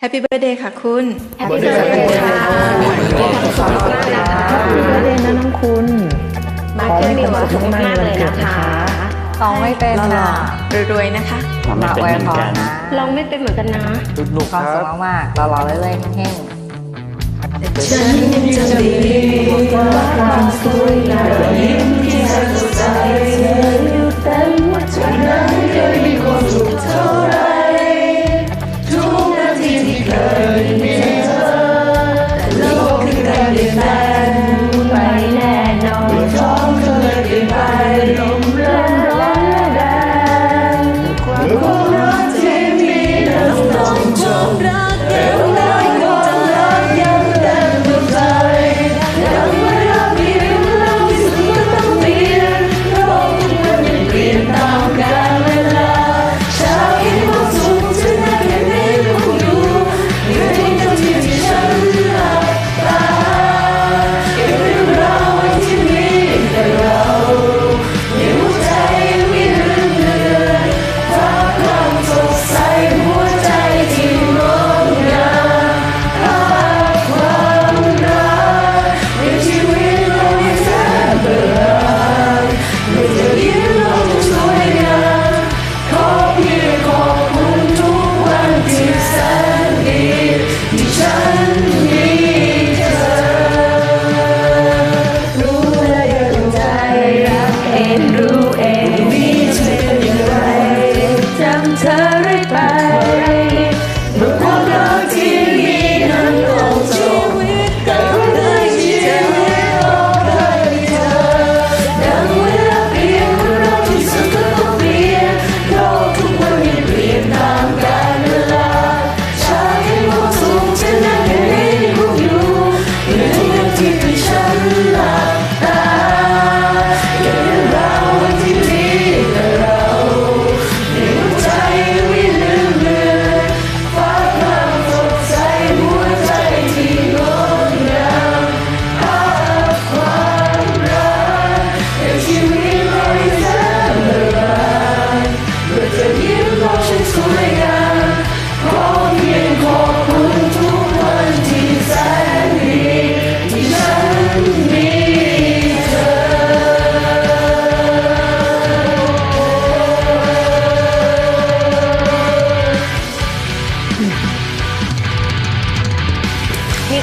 แฮปปี้เบอร์เดย์ค่ะคุณแฮปปี้เบอร์เดย์ค่ะขอบคุณมากนะคะแฮปปี้เบอร์เดย์นะน้องคุณ มาเกิดมีความสุขมากเลยนะคะลองไม่เป็นนะรวยๆนะคะมาไว้พอนะลองไม่เป็นเหมือนกันนะลูกความสุขมากๆเรารอเรื่อยๆแห้งฉันจะดีความสุขและยิ้มที่สดใส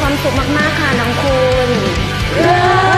ความสุขมาก ๆ ค่ะน้องคุณ